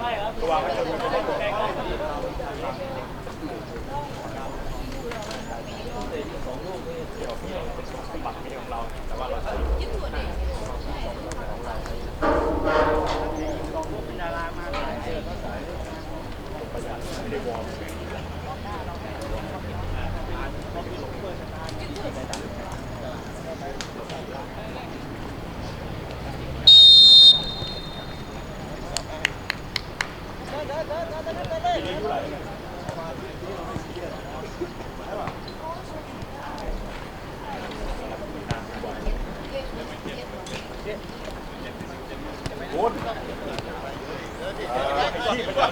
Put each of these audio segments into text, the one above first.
ไม่ครับตัวก็จะเป็นตัวแก้ก็ดีสองลูกนี่เดี๋ยวพี่เป็นของบัตรไม่ของเราแต่ว่าเราใช้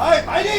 เฮ้ไปดิ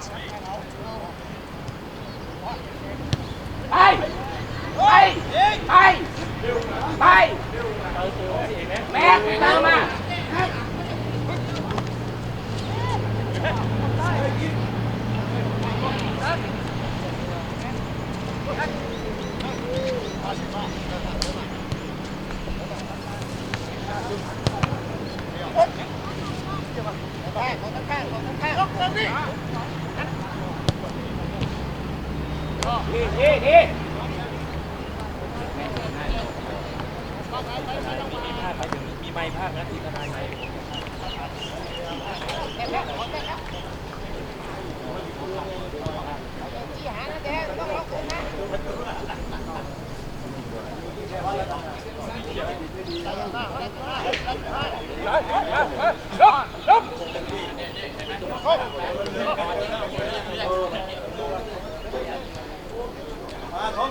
Thanks. มีไม้ภาคนะทีทนายไม้ลุกลุก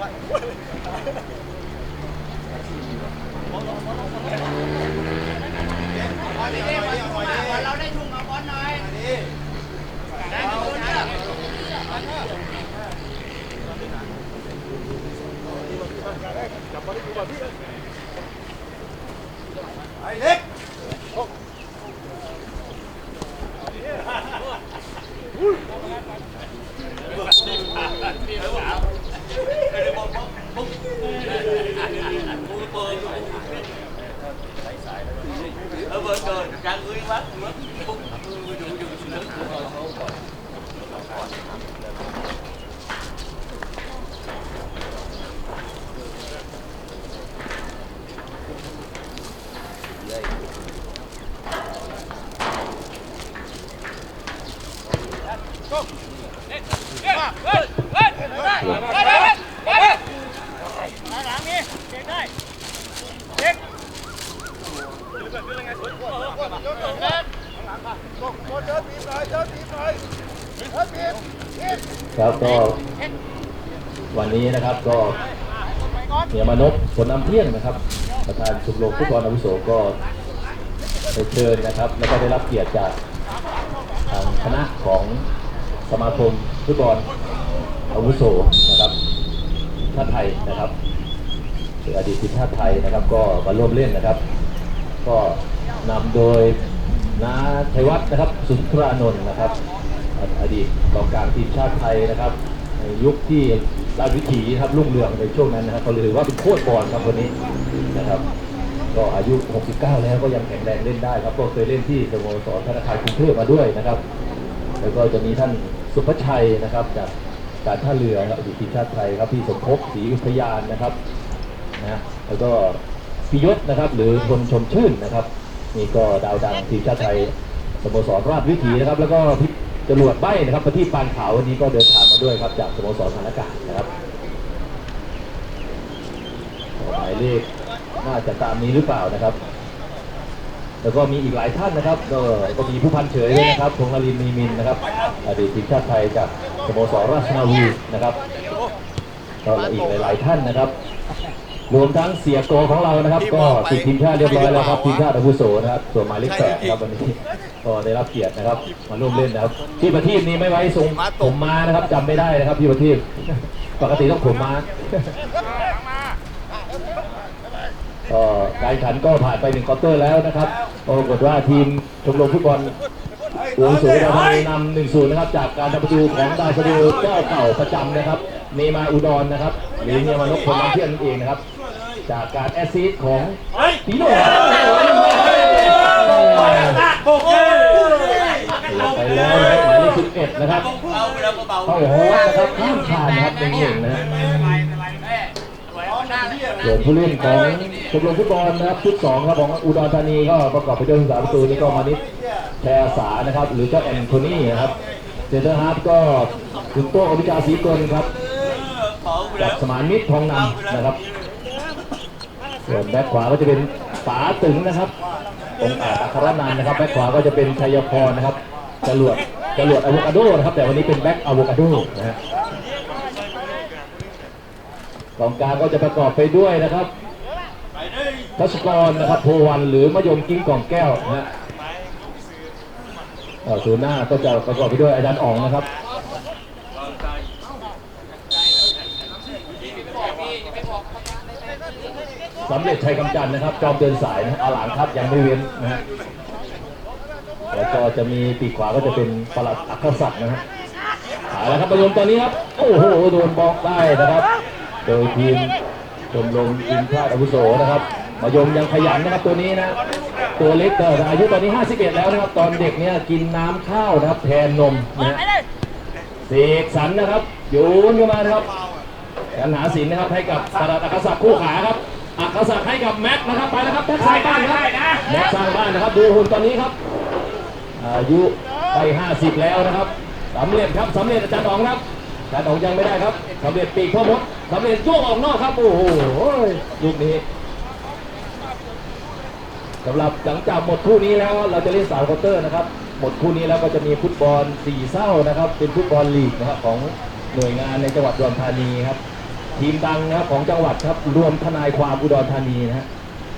เราได้ทุ่งมาบอลหน่อยได้มาบอลเนี่ยไปเล็ก ครับก็วันนี้นะครับก็เมียมานพผลน้ำเที่ยงนะครับ ประธานชมรมฟุตบอลอาวุโสก็ไปเชิญนะครับ แล้วก็ได้รับเกียรติจากทางคณะของ สมาคมฟุตบอลอาวุโสนะครับชาติไทยนะครับออดีตทีมชาติไทยนะครับ ก็มาร่วมเล่นนะครับ ก็นำโดยน้าชัยวัฒน์นะครับสุนทรานนท์นะครับ อดีตกองกลางทีมชาติไทยนะครับในยุคที่ราชวิถีครับรุ่งเรืองในช่วงนั้นนะครับเขาถือว่าเป็นโคตรบอลครับคนนี้นะครับ ก็อายุ 69 แล้วก็ยังแข็งแรงเล่นได้ครับ ก็เคยเล่นที่สโมสรธนาคารกรุงเทพมาด้วยนะครับ แล้วก็จะมีท่าน สุภชัยนะครับจากการท่าเรือครับอดีตทีมชาติไทยครับพี่สมภพศรีอุทยานนะครับนะแล้วก็พิยศนะครับหรือคนชมชื่นนะครับนี่ก็ดาวดังทีมชาติไทยสโมสรราชวิถีนะครับ แล้วก็พิจรวดใบนะครับประทีปปานขาววันนี้ก็เดินทางมาด้วยครับจากสโมสรฐานอากาศนะครับหมายเลขน่าจะตามนี้หรือเปล่านะครับ แล้วก็มีอีกหลายท่านนะครับ ก็ก็มีผู้พันเฉยด้วยนะครับพงษ์นรินทร์มีมินนะครับอดีตทีมชาติไทยจากสโมสรราชนาวีนะครับก็อีกหลายๆท่านนะครับ รวมทั้งเสียโกของเรานะครับ ก็ติดทีมชาติเรียบร้อยแล้วครับทีมชาติอาวุโสนะครับส่วนหมายเลขแปดครับวันนี้ก็ได้รับเกียรตินะครับมาร่วมเล่นนะครับพี่ประทีปนี้ไม่ไว้ทรงผมมานะครับจำไม่ได้นะครับพี่ประทีปปกติต้องผมมา ก็การขันก็ผ่านไปหนึ่งควอเตอร์แล้วนะครับปรากฏว่าทีมชมรมฟุตบอลหัวสูงดาวนีนำหนึ่งศูนย์นะครับ จากการทำประตูของดาวสะดูเจ้าเก่าประจำนะครับเนมาอุดรนะครับหรือเนียมานกพคนน้ำเที่ยนเองนะครับ จากการแอสซิสของปีโน่ไปแล้วหมายเลขสิบเอ็ดนะครับเข้าโฮสนะครับข้ามคานนะครับเป็นหนึ่งนะฮะ ส่วนผู้เล่นของชมรมฟุตบอลนะครับชุดสองครับของอุดรธานีก็ประกอบไปด้วยสาประตูนี่ก็มานิดแชร์อาสานะครับ หรือเจ้าแอนโทนีนะครับเซนเตอร์ฮาร์ฟก็คุณโต้อภิชาศรีกลครับ khổ กับสมานมิตรทองนำนะครับ ส่วนแบ็คขวาก็จะเป็นป๋าตึงนะครับองค์อาจอัครนันนะครับแบ็คขวาก็จะเป็นชัยพรนะครับจรวดจรวดอะโวคาโดนะครับ แต่วันนี้เป็นแบ็คอะโวคาโดนะฮะ กองกลางก็จะประกอบไปด้วยนะครับทัชกรนะครับโพวันหรือมะยมกิ้งกล่องแก้วนะฮะศูนย์หน้าก็จะประกอบไปด้วยอาจารย์อ๋องนะครับสำเร็จชัยกำจันนะครับ จอมเดินสายนะอาหลานครับยังไม่เว้นนะฮะแล้วก็จะมีปีกขวาก็จะเป็นปลัดอักษศักดิ์นะฮะเอาละครับมายมตอนนี้ครับ โอ้โห โดนบล็อกได้นะครับ โดยทีมชมรมทีมชาติอาวุโสนะครับมายมยังขยันนะครับตัวนี้นะ ตัวเล็กแต่อายุตอนนี้ 51 แล้วนะครับ ตอนเด็กเนี่ยกินน้ำข้าวนะครับ แทนนมนะเสกสรรนะครับโยนเข้ามานะครับกันหาสินนะครับให้กับปรัดอักษัตริย์คู่ขาครับอักษัตริย์ให้กับแม็กนะครับไปแล้วครับแม็กสร้างบ้านครับแม็กสร้างบ้านนะครับดูหุ่นตอนนี้ครับอายุไป 50 แล้วนะครับสำเร็จครับสำเร็จอาจารย์อ๋องครับ อาจารย์อ๋องยังไม่ได้ครับสำเร็จปีกพ่อมดสำเร็จโยกออกนอกครับ โอ้โหลูกนี้สำหรับหลังจากหมดคู่นี้แล้วเราจะเล่นสาวคาน์เตอร์นะครับ หมดคู่นี้แล้วก็จะมีฟุตบอลสี่เศร้านะครับ เป็นฟุตบอลลีกนะครับของหน่วยงานในจังหวัดอุดรธานีครับ ทีมดังนะครับของจังหวัดครับรวมทนายความอุดรธานีนะฮะ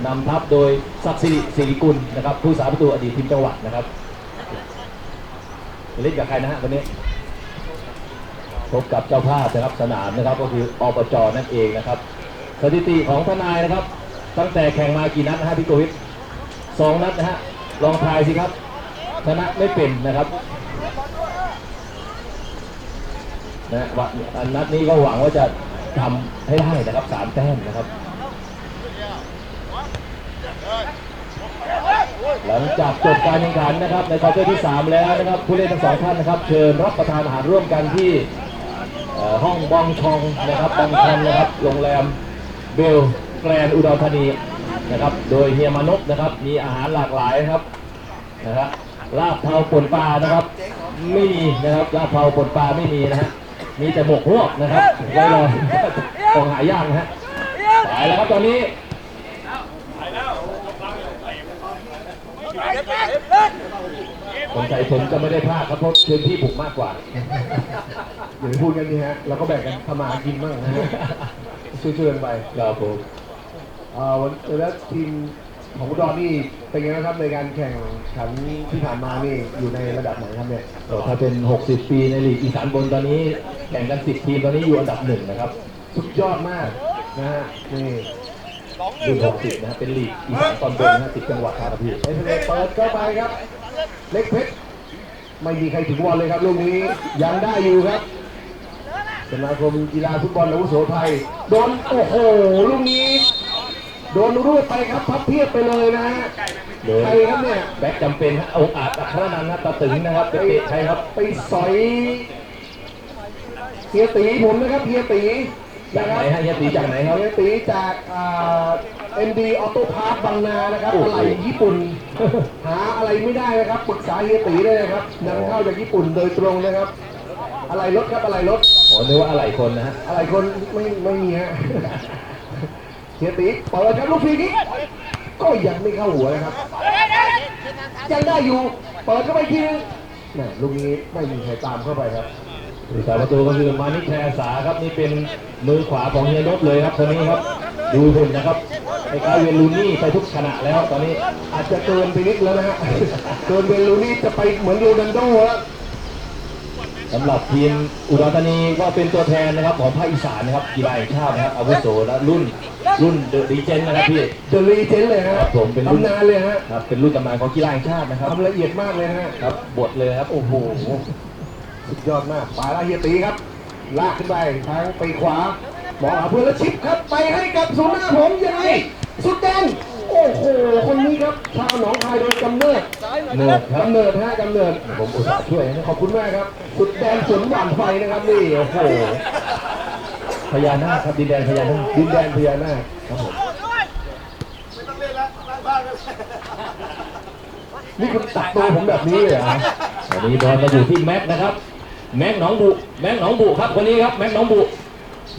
นำทัพโดยศักดิ์สิริศิริกุลนะครับ ผู้สาประตูอดีตทีมจังหวัดนะครับเล่นกับใครนะฮะวันนี้ พบกับเจ้าภาพนะครับสนามนะครับ ก็คืออบจนั่นเองนะครับ สถิติของทนายนะครับ ตั้งแต่แข่งมากี่นัดนะฮะพี่โกวิทสองนัดนะฮะลองทายสิครับชนะไม่เป็นนะครับนะฮะวันนัดนี้ก็หวังว่าจะทำให้ได้นะครับสามแต้มนะครับ หลังจากจบการแข่งขันนะครับในควอเตอร์ที่ 3 แล้วนะครับผู้เล่นทั้งสองท่านนะครับ เชิญรับประทานอาหารร่วมกันที่ ห้องบองชองนะครับบองชองนะครับโรงแรมเบลแกรนอุดรธานีนะครับ โดยเฮียมานพนะครับ มีอาหารหลากหลายนะครับนะครับลาบเทาปนปลานะครับ ไม่มีนะครับลาบเทาปนปลาไม่มีนะฮะมีแต่หมกฮวกนะครับไว้รอต้องหายากนะฮะไปแล้วครับตอนนี้คนไทยผมจะไม่ได้พลาดครับเพราะพื้นที่ผมมากกว่า อย่าไปพูดกันนี่ฮะเราก็แบ่งกันทำมาหากินบ้างนะฮะช่วยๆกันไปครับผมเอ่อวันแล้วทีมของอุดรนี่เป็นไงบ้างครับในการแข่งขันที่ผ่านมานี่อยู่ในระดับไหนครับเนี่ยเอ่อถ้าเป็น 60 ปีในลีกอีสานบนตอนนี้แข่งกัน 10 ทีมตอนนี้อยู่อันดับหนึ่งนะครับสุดยอดมากนะฮะนี่รุ่น60นะครับเป็นลีกอีสานตอนบนนะ10จังหวัดครับพี่เอสเเปิดเข้าไปครับ เล็กเพชรไม่มีใครถึงบอลเลยครับลูกนี้ยังได้อยู่ครับ สมาคมกีฬาฟุตบอลอาวุโสไทยโดนโอ้โหลูกนี้โดนรูดไปครับพับเพียบไปเลยนะฮะโดยใครครับเนี่ยแบ็คจำเป็นฮะองค์อาจอัครนันท์นะตาตึงนะครับไปเตะใครครับไปสอยเฮียตีผมนะครับเฮียตีจากไหนฮะเฮียตีจากไหนครับเฮียตีจากเอ็นดีออโต้พาร์ทบางนานะครับโอ้โหอะไรญี่ปุ่น หาอะไรไม่ได้นะครับปรึกษาเฮียตีได้เลยครับนำเข้าจากญี่ปุ่นโดยตรงนะครับ อะไรรถครับอะไรรถ อ๋อนึกว่าอะไรคนนะฮะอะไรคนไม่ไม่มีฮะเฮียตีเปิดครับลูกฟรีนี้ก็ยังไม่เข้าหัวนะครับ ยังได้อยู่ เปิดเข้าไปอีกทีนึงแหม่ลูกนี้ไม่มีใครตามเข้าไปครับผู้สาประตูก็คือมานิชแชร์สาครับนี่เป็นมือขวาของเฮียนพเลยครับคนนี้ครับ ดูหุ่นนะครับไอ้คล้ายเวลูนี่ไปทุกขณะแล้วตอนนี้อาจจะเกินไปนิดแล้วนะฮะเกินเวลูนี่จะไปเหมือนโรนัลโดแล้ว สำหรับทีมอุดรธานีก็เป็นตัวแทนนะครับของภาคอีสานนะครับกีฬาแห่งชาตินะครับอาวุโสและรุ่นรุ่นเดอะดีเจนนะครับพี่ เดลีเจนเลยฮะครับผมเป็นรุ่น ตำนานเลยฮะครับเป็นรุ่นตำนานของกีฬาแห่งชาตินะครับทำละเอียดมากเลยนะฮะครับบทเลยครับโอ้โหสุดยอดมากปาลาเฮียตีครับ ลากขึ้นไปทางไปขวาหมองหาเพื่อนแล้วชิปครับไปให้กับศูนย์หน้าผมยังไงสุดแดน โอ้โห คนนี้ครับ ชาวหนองคายโดยกำเนิดเนิร์ดครับ กำเนิดฮะกำเนิด ผมอุตส่าห์ช่วยนะขอบคุณมากครับ สุดแดนสวนหวานไฟนะครับนี่ โอ้โห พญานาคครับดินแดนพญานาคดินแดนพญานาคครับผม นี่คุณตัดตัวผมแบบนี้เลยเหรอวันนี้บอลมาอยู่ที่แม็กนะครับ แม็กหนองบุแม็กหนองบุครับคนนี้ครับแม็กหนองบุ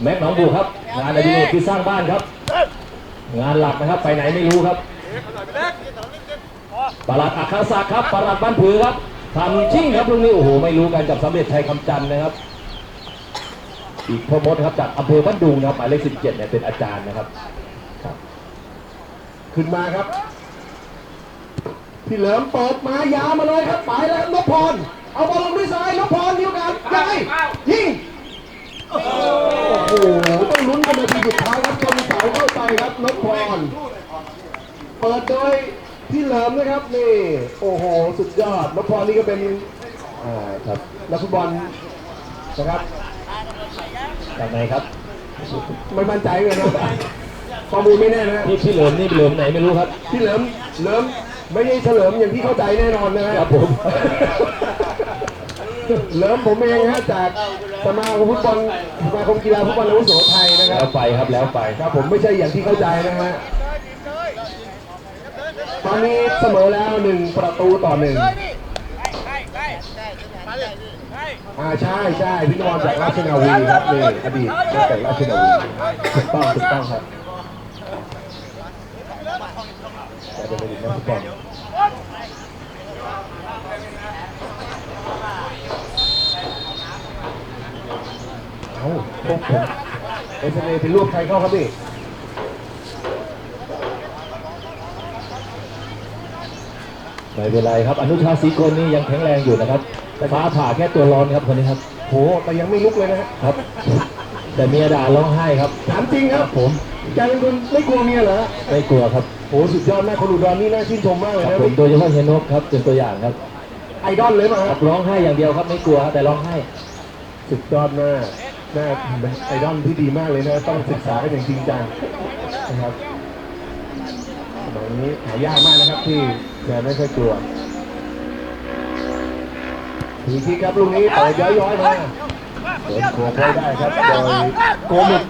แม็กหนองบุครับงานอดิเรกคือสร้างบ้านครับ งานหลักนะครับไปไหนไม่รู้ครับปลัดอัครศักดิ์ครับปลัดบ้านผือครับทำชิ่งครับลูกนี้โอ้โหไม่รู้กันกับสำเร็จชัยคำจันทร์นะครับ อีกพ่อมดครับจากอำเภอบ้านดุงนะครับหมายเลข17เนี่ยเป็นอาจารย์นะครับครับ ขึ้นมาครับ พี่เหลิมเปิดมายาวมาเลยครับไปแล้วนพพรเอาบอลลงด้วยซ้ายนพพรนิ้วกันยังไงยิงโอ้โหต้องลุ้นกันนาทีสุดท้าย ครับชนเสาเข้าไปครับนพพรเปิดโดยพี่เหลิมนะครับนี่โอ้โหสุดยอดนพพรนี่ก็เป็นอ่าครับนักฟุตบอลนะครับจากไหนครับไม่มั่นใจเลยนะข้อมูลไม่แน่นะนี่พี่เหลิมนี่เหลิมไหนไม่รู้ครับพี่เหลิมเหลิมไม่ใช่เฉลิมอย่างที่เข้าใจแน่นอนนะฮะครับผมเหลิมผมเองฮะจากสมาคมฟุตบอลสมาคมกีฬาฟุตบอลอาวุโสไทย นะคแล้วไปครับแล้วไปครับผมไม่ใช่อย่างที่เข้าใจนะฮะตอนนี้เสมอแล้วหนึ่งประตูต่อหนึ่งอ่าใช่ใช่พี่นวลจากราชนาวีครับนี่อดีตมาจากราชนาวีถูกต้องถูกต้องครับแต่เป็นอดีตนักฟุตบอลเอ้าพวกผม อสเอเป็นรูปใครเข้าครับพี่ไม่เป็นไรครับ อนุชาศรีกลนี่ยังแข็งแรงอยู่นะครับฟ้าผ่าแค่ตัวร้อนครับคนนี้ครับโหแต่ยังไม่ลุกเลยนะฮะครับ แต่เมียด่าร้องไห้ครับ ถามจริงครับผมแกเป็นคนไม่กลัวเมียเหรอไม่กลัวครับโหสุดยอดมากคนอุดรนี่น่าชื่นชมมากเลยครับนะผมโดยเฉพาะเฮยนกครับเป็นตัวอย่างครับ ไอดอลเลยมาคครัรับบร้องไห้อย่างเดียวครับไม่กลัวครับแต่ร้องไห้ สุดยอดมาก น่าเป็นไอดอลที่ดีมากเลยนะต้องศึกษากันอย่างจริงจังนะครับสมัยนี้หายากมากนะครับที่จะไม่ค่อยกลัวทีที่ครับลูกนี้เปิดย้อยๆมาเดินโขกไว้ได้ครับโดยโกมิก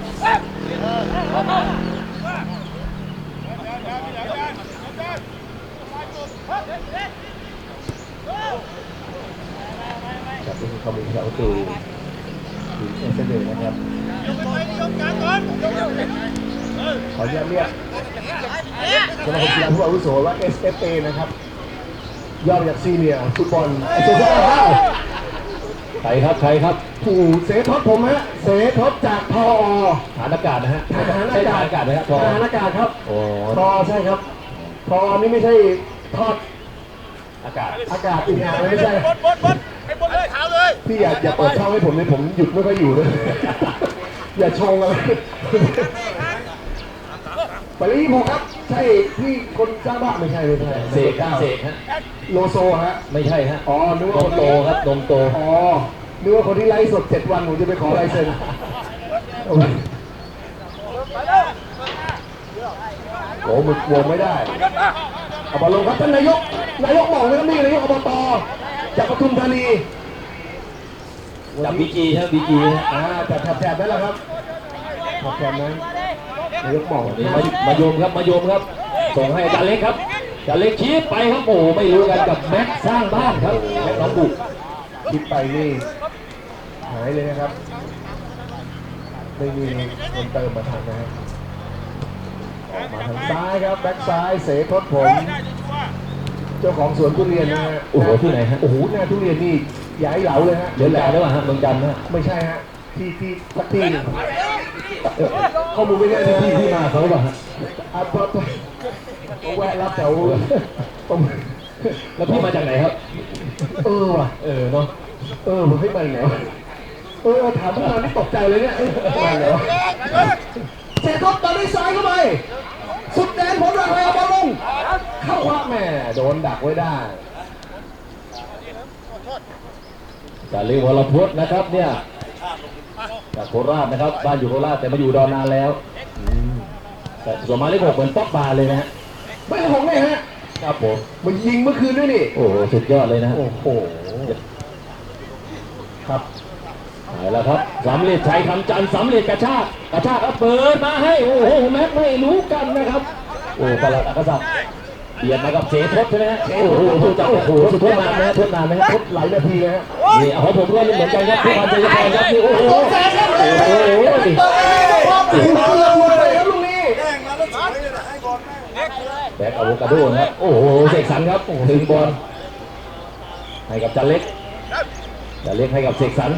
ครับนี่คือคอมมิชประตูทีมเอสเดนะครับ ขออนุญาตเรียกสมาคมกีฬาผู้อาวุโสว่า SFA นะครับย่อมาจากซีเนียร์ฟุตบอลแอสโซเชชั่นใครครับใครครับผู้เสทศผมฮะเสทศจากทอฐานอากาศนะฮะทหารใช่อาฐานกาศอากาศไหมครับทหารอากาศครับโอ้ทอใช่ครับทอนี่ไม่ใช่ทอดอากาศ อากาศอีกอย่างไม่ใช่ บดบดบด พี่อย่าอย่าเปิดช่องให้ผมเลยผมหยุดไม่ค่อยอยู่เลยอย่าชงอะไรปรีภูครับ ใช่พี่คนสร้างบ้านไม่ใช่ไม่ใช่เสกเก้าเสกฮะโลโซฮะ ไม่ใช่ฮะ อ๋อ นึกนว่าคมนโตที่ครับนมโต อ๋อ นึกว่าคนที่ไลฟ์สดเจ็ดวันผมจะไปขอลายเซ็นโอ้ยโอ้หมึกวงไม่ได้เอาบอลลงครับท่านนายก นายกบอกเลยครับนี่นายกอบตจากปทุมธานี จับบีจีฮะบีจีฮะอ่าจากแถบๆนั่นแหละครับแถบๆนั้นนายกบอกนี่มามายมครับมายมครับ ส่งให้อาจารย์เล็กครับอาจารย์เล็กชี้ไปครับโอ้ไม่รู้กันกับแม็กซ์สร้างบ้านครับแม็กซ์น้องบุกคิดไปนี่หายเลยนะครับไม่มีคนเติมมาทันนะครับออกมาทางซ้ายครับแบ็คซ้ายเสทศผม เจ้าของสวนทุเรียนนะฮะโอ้โหที่ไหนฮะโอ้โหหน้าทุเรียนนี่ ย้ายเหลาเลยฮะเดือนแหลมด้วยฮะเมืองจันทร์ฮะไม่ใช่ฮะที่ที่สักที่หนึ่งเอ่อข้อมูลไม่ได้ที่ที่ที่มาเขาหรือเปล่าฮะอะพอพอผมแวะรับแถวตรงแล้วพี่มาจากไหนครับ เออว่ะ เออเนาะ เออมันให้มาไหนวะเออถามพวกเรานี่ตกใจเลยเนี่ยเอ้ยมาไหนวะเสร็จรถตอนนี้ซ้ายเข้าไป สุดแดนผลรักไปเอาบอลลง เข้าขวาแม่โดนดักไว้ได้ อา จารย์เล็กวรพุทธนะครับเนี่ยจากโคราชนะครับบ้านอยู่โคราชแต่มาอยู่ดอนนานแล้วอืมแต่ส่วนมาเลขหกเหมือนป๊อกบาร์เลยนะฮะไม่ของไงฮะครับผมมันยิงเมื่อคืนด้วยนี่โอ้โหสุดยอดเลยนะฮะโอ้โหครับเอาละครับสำเร็จชัยคำจันทร์สำเร็จกระชากกระชากเอาเปิดมาให้โอ้โหแม็กไม่รู้กันนะครับโอ้ประหลัดอักษัตริย์ เบียดมากับเสทศใช่ไหมฮะโอ้โหสุดจับโอ้โหสุดทนนานไหมฮะทนนานไหมฮะทดหลายนาทีนะฮะนี่เอาของผมก็เหมือนกันครับทุกวันจะพรครับนี่โอ้โหโอ้โหถึงมาเลยครับลูกนี้แย่งมาแล้วสวยเลยนะให้บอลแม่งแบกอะโวคาโดนะครับโอ้โหเสกสรรครับถึงบอลให้กับจันเล็กจันเล็กให้กับเสกสรร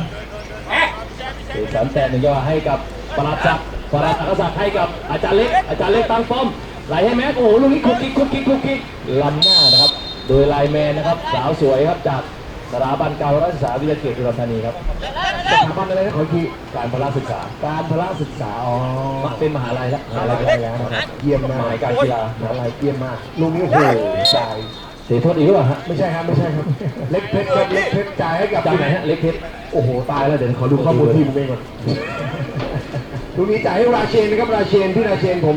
เสกสรรแต่หนึ่งยอดให้กับปราดศักดิ์ปราดอักษัตริย์ให้กับอาจารย์เล็กอาจารย์เล็กตั้งป้อม ไหลให้แม็กโอ้โหลูกนี้คุกคิกคุกคิกคุกคิกล้ำหน้านะครับ โดยไลน์แมนนะครับสาวสวยครับจากสถาบันการรักษาวิทยาเขตอุดรธานีครับสถาบันอะไรนะขออีกทีการพละศึกษา การพละศึกษาอ๋อเป็นมหาลัยแล้วมหาลัยได้แล้วนะครับเยี่ยมมากมหาการกีฬามหาลัยเยี่ยมมากลูกนี้โอ้โหจ่ายเสียโทษอีกหรือเปล่าฮะไม่ใช่ครับไม่ใช่ครับ เล็กเพชรครับเล็กเพชรจ่ายให้กับจากไหนฮะเล็กเพชรโอ้โหตายแล้วเดี๋ยวขอดูข้อมูลทีมเองก่อน ลูกนี้จ่ายให้ราเชนนะครับราเชนพี่ราเชนผม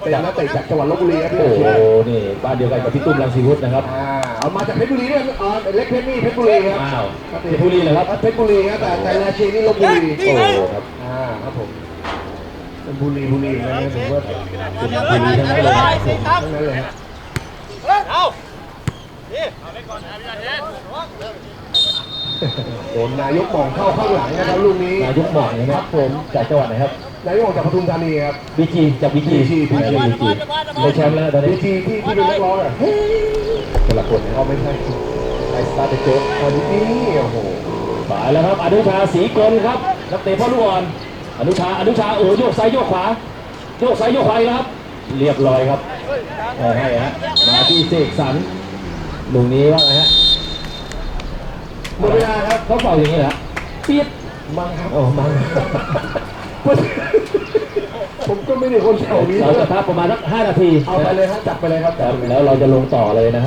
เป็นนักเตะจากจังหวัดลบบุรีครับพี่โอ้ราโหเชนนี่บ้านเดียวกันกับพี่ตุ้มรังสีวุฒินะครับ อ่าเอามาจากเพชรบุรีเนี่ยอ๋อเล็กเพชรนี่เพชรบุรีครับอ้าวเพชรบุรีเหรอครับ เพชรบุรีครับแต่แต่ราเชนนี่ลบบุรีโอ้โหครับอ่าครับผมเป็นบุรีบุรีนะเนี่ยผมว่าเป็นบุรีทั้งนั้นเลยนะครับผมทั้งนั้นเลยฮะ เอา โดนนายกหม่องเข้าข้างหลังนะครับลูกนี้นายกหม่องใช่ไหมครับผมจากจังหวัดไหนครับนายกหม่องจากปทุมธานีครับ บีจีจากบีจี BG บีจีบีจีได้แชมป์แล้วตอนดีนี้จีที่ที่เป็นนักร้องอะเฮ้ยคนละคนนะคเอารับไม่ใช่ไอสตาร์เตโจ๊กอันนี้โอ้โหฝ่ายแล้วครับอนุชาศรีกลครับนักเตะพ่อลูกอ่อนอนุชาอนุชาโอ้โหโยกซ้ายโยกขวาโยกซ้ายโยกขวาอีกแล้วครับ เรียบร้อยครับเอาให้ฮะมาที่เสกสรรลูกนี้ว่าไงฮะ หมดเวลาครับเขาเป่าอย่างนี้เหรอฮะปี๊ดมังครับโอ้มังผมก็ไม่ได้คนแถวนี้เราจะพักประมาณสักห้านาทีเอาไปเลยฮะจับไปเลยครับครับแล้วเราจะลงต่อเลยนะฮะ